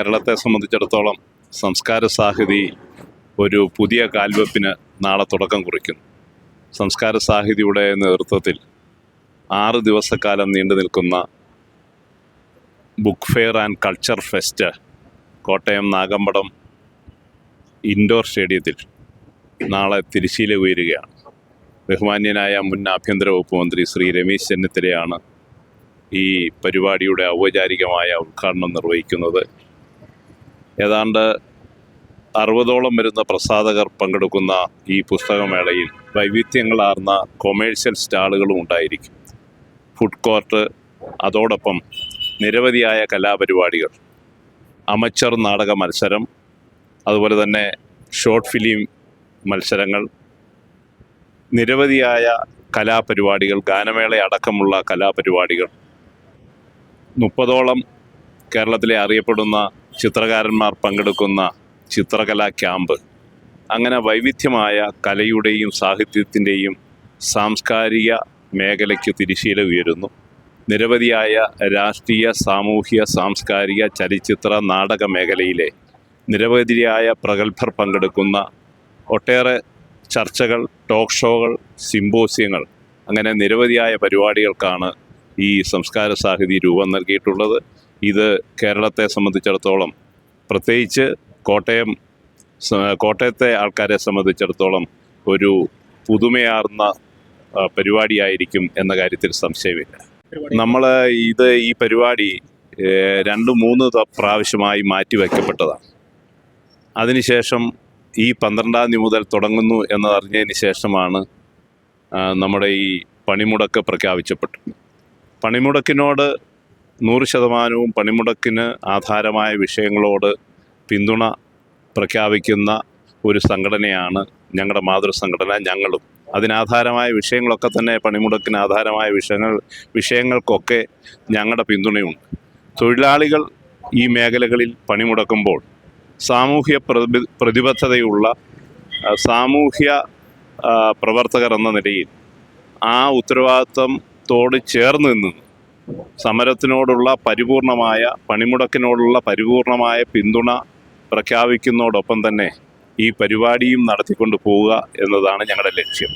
കേരളത്തെ സംബന്ധിച്ചിടത്തോളം സംസ്കാര സാഹിതി ഒരു പുതിയ കാൽവെപ്പിന് നാളെ തുടക്കം കുറിക്കുന്നു. സംസ്കാര സാഹിതിയുടെ നേതൃത്വത്തിൽ ആറ് ദിവസക്കാലം നീണ്ടു നിൽക്കുന്ന book fair and culture fest Kottayam Nagampadam indoor സ്റ്റേഡിയത്തിൽ നാളെ തിരിശീല ഉയരുകയാണ്. ബഹുമാന്യനായ മുൻ ആഭ്യന്തര വകുപ്പ് മന്ത്രി ശ്രീ രമേശ് ചെന്നിത്തലയാണ് ഈ പരിപാടിയുടെ ഔപചാരികമായ ഉദ്ഘാടനം നിർവഹിക്കുന്നത്. ഏതാണ്ട് അറുപതോളം വരുന്ന പ്രസാധകർ പങ്കെടുക്കുന്ന ഈ പുസ്തകമേളയിൽ വൈവിധ്യങ്ങളാർന്ന കൊമേഴ്ഷ്യൽ സ്റ്റാളുകളും ഉണ്ടായിരിക്കും. ഫുഡ് കോർട്ട് അതോടൊപ്പം നിരവധിയായ കലാപരിപാടികൾ. അമച്ചർ നാടക മത്സരം അതുപോലെ തന്നെ ഷോർട്ട് ഫിലിം മത്സരങ്ങൾ നിരവധിയായ കലാപരിപാടികൾ ഗാനമേള അടക്കമുള്ള കലാപരിപാടികൾ. മുപ്പതോളം കേരളത്തിലെ അറിയപ്പെടുന്ന ചിത്രകാരന്മാർ പങ്കെടുക്കുന്ന ചിത്രകലാ ക്യാമ്പ്. അങ്ങനെ വൈവിധ്യമായ കലയുടെയും സാഹിത്യത്തിന്റെയും സാംസ്കാരിക മേഖലയ്ക്ക് തിരിശീല ഉയരുന്നു. നിരവധിയായ രാഷ്ട്രീയ സാമൂഹ്യ സാംസ്കാരിക ചലച്ചിത്ര നാടക മേഖലയിലെ നിരവധിയായ പ്രഗത്ഭർ പങ്കെടുക്കുന്ന ഒട്ടേറെ ചർച്ചകൾ ടോക്ക് ഷോകൾ സിമ്പോസിയങ്ങൾ അങ്ങനെ നിരവധിയായ പരിപാടികൾക്കാണ് ഈ സംസ്കാര സാഹിതി രൂപം നൽകിയിട്ടുള്ളത്. ഇത് കേരളത്തെ സംബന്ധിച്ചിടത്തോളം പ്രത്യേകിച്ച് കോട്ടയം കോട്ടയത്തെ ആൾക്കാരെ സംബന്ധിച്ചിടത്തോളം ഒരു പുതുമയാർന്ന പരിപാടിയായിരിക്കും എന്ന കാര്യത്തിൽ സംശയമില്ല. നമ്മൾ ഇത് ഈ പരിപാടി രണ്ട് മൂന്ന് പ്രാവശ്യമായി മാറ്റിവെക്കപ്പെട്ടതാണ് അതിനുശേഷം ഈ പന്ത്രണ്ടാം തീയതി മുതൽ തുടങ്ങുന്നു എന്നതറിഞ്ഞതിന് ശേഷമാണ് നമ്മുടെ ഈ പണിമുടക്ക് പ്രഖ്യാപിച്ചപ്പെട്ടത്. പണിമുടക്കിനോട് നൂറ് ശതമാനവും പണിമുടക്കിന് ആധാരമായ വിഷയങ്ങളോട് പിന്തുണ പ്രഖ്യാപിക്കുന്ന ഒരു സംഘടനയാണ് ഞങ്ങളുടെ മാതൃസംഘടന ഞങ്ങളും. അതിനാധാരമായ വിഷയങ്ങളൊക്കെ തന്നെ പണിമുടക്കിന് ആധാരമായ വിഷയങ്ങൾ വിഷയങ്ങൾക്കൊക്കെ ഞങ്ങളുടെ പിന്തുണയുണ്ട്. തൊഴിലാളികൾ ഈ മേഖലകളിൽ പണിമുടക്കുമ്പോൾ സാമൂഹ്യ പ്രതി പ്രതിബദ്ധതയുള്ള സാമൂഹ്യ പ്രവർത്തകർ എന്ന നിലയിൽ ആ ഉത്തരവാദിത്വത്തോട് ചേർന്ന് നിന്ന് സമരത്തിനോടുള്ള പരിപൂർണമായ പണിമുടക്കിനോടുള്ള പരിപൂർണമായ പിന്തുണ പ്രഖ്യാപിക്കുന്നതോടൊപ്പം തന്നെ ഈ പരിപാടിയും നടത്തിക്കൊണ്ട് പോവുക എന്നതാണ് ഞങ്ങളുടെ ലക്ഷ്യം.